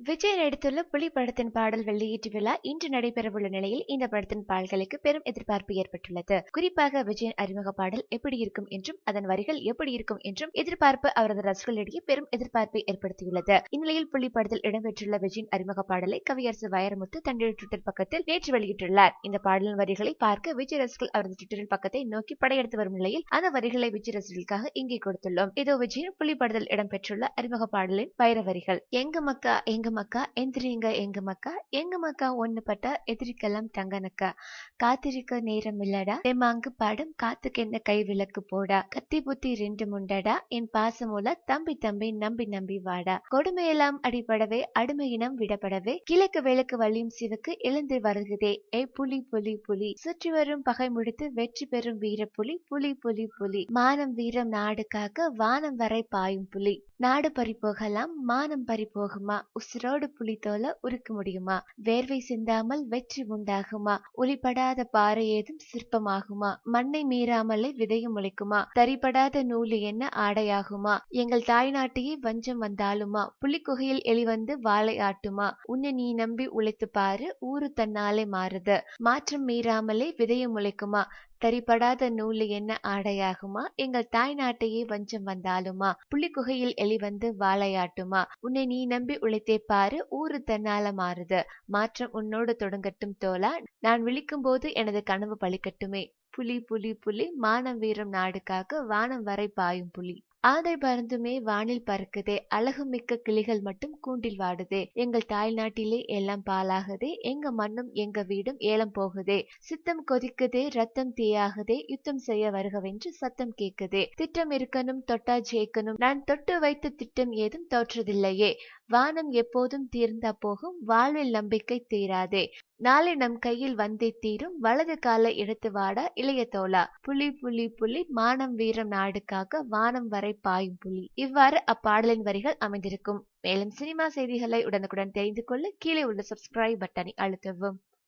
விஜய் நடித்துள்ள புலி படத்தின் பாடல் வெளியீட்டு விழா இன்று நடைபெறவுள்ள நிலையில் இந்த படத்தின் பாடல்களுக்கு பெரும் எதிர்பார்ப்பு ஏற்பட்டுள்ளது. குறிப்பாக விஜயின் அறிமுக பாடல் எப்படி இருக்கும் என்றும் அதன் வரிகள் எப்படி இருக்கும் என்றும் எதிர்பார்ப்பு அவரது ரசிகர்களிடையே பெரும் எதிர்பார்ப்பை ஏற்படுத்தியுள்ளது. இந்நிலையில் புலி படத்தில் இடம்பெற்றுள்ள விஜயின் அறிமுக பாடலை கவியரசு வைரமுத்து தன்னுடைய ட்விட்டர் பக்கத்தில் நேற்று வெளியிட்டுள்ளார். இந்த பாடலின் வரிகளை பார்க்க விஜய் ரசிகர்கள் அவரது ட்விட்டரில் பக்கத்தை நோக்கி படையெடுத்து வரும் நிலையில் அந்த வரிகளை விஜய் ரசிகர்களுக்காக இங்கே கொடுத்துள்ளோம். இதோ விஜயின் புலி படத்தில் இடம்பெற்றுள்ள அறிமுக பாடலின் வைர வரிகள். எங்க மக்கா எங்க மக்கா? எந்திரிங்க எங்க மக்கா? எங்க மக்கா? ஒண்ணு பட்டா எதிரிக்கலாம் தங்கனக்கா? காத்திருக்க நேரம் இல்லடா. தெம்மாங்கு பாடம் காத்துக்கு என்ன கை விளக்கு போடா? கத்தி புத்தி ரெண்டு முண்டடா? என் பாசமூல தம்பி தம்பி நம்பி நம்பி வாடா. கொடுமையெல்லாம் அடிபடவே அடிமையினம் விடப்படவே கிழக்கு விளக்கு வழியும் சிவக்கு எழுந்து வருகுதே. ஏ புலி புலி புலி. சுற்றி வரும் பகை முடித்து வெற்றி பெறும் வீர புலி. புலி புலி புலி. மானம் வீரம் நாடு காக்க வானம் வரை பாயும் புலி. நாடு பறி போகலாம் மானம் பறி போகுமா உசு புலி தோல உருக்க முடியுமா? வேர்வை சிந்தாமல் வெற்றி உண்டாகுமா? ஒளிப்படாத பாறை ஏதும் சிற்பமாகுமா? மண்ணை மீறாமலே விதையும் முளைக்குமா? தரிப்படாத நூலு என்ன ஆடையாகுமா? எங்கள் தாய்நாட்டையே வஞ்சம் வந்தாலுமா? புலிக்குகையில் எளிவந்து வாழை ஆட்டுமா? உன்னை நீ நம்பி உழைத்து பாரு ஊரு தன்னாலே மாறுது. மாற்றம் மீறாமலே விதையும் முளைக்குமா? தரிப்படாத நூலு என்ன ஆடையாகுமா? எங்கள் தாய் நாட்டையே வஞ்சம் வந்தாலுமா? புலிக்குகையில் எலி வந்து வாழையாட்டுமா உன்னை நீ நம்பி உழைத்தே பாரு ஊரு தன்னால மாறுது. மாற்றம் உன்னோடு தொடங்கட்டும் தோலா நான் விழிக்கும் போது எனது கனவு பழிக்கட்டுமே. புலி புலி புலி மானம் வீரம் நாடுக்காக வானம் வரை பாயும் புலி. ஆதை பறந்துமே வானில் பறக்குதே அழகு மிக்க கிளிகள் மட்டும் கூண்டில் வாடுதே. எங்கள் தாய் நாட்டிலே எல்லாம் பாலாகுதே எங்க மண்ணும் எங்க வீடும் ஏலம் போகுதே. சித்தம் கொதிக்குதே ரத்தம் தீயாகுதே யுத்தம் செய்ய வருகவென்று சத்தம் கேட்குதே. திட்டம் இருக்கணும் தொட்டா ஜெயிக்கணும் நான் தொட்டு வைத்த திட்டம் ஏதும் தோற்றதில்லையே. வானம் எப்போதும் தீர்ந்தா போகும் வாழ்வில் நம்பிக்கை தீராதே. நாளை நம் கையில் வந்தே தீரும் வலது காலை எடுத்து வாடா இளைய தோலா புலி புலி புலி மானம் வீரம் நாடுக்காக வானம் வரை பாயும் புலி. இவ்வாறு அப்பாடலின் வரிகள் அமைந்திருக்கும். மேலும் சினிமா செய்திகளை உடனுக்குடன் தெரிந்து கொள்ள கீழே உள்ள சப்ஸ்கிரைப் பட்டனை அழுத்தவும்.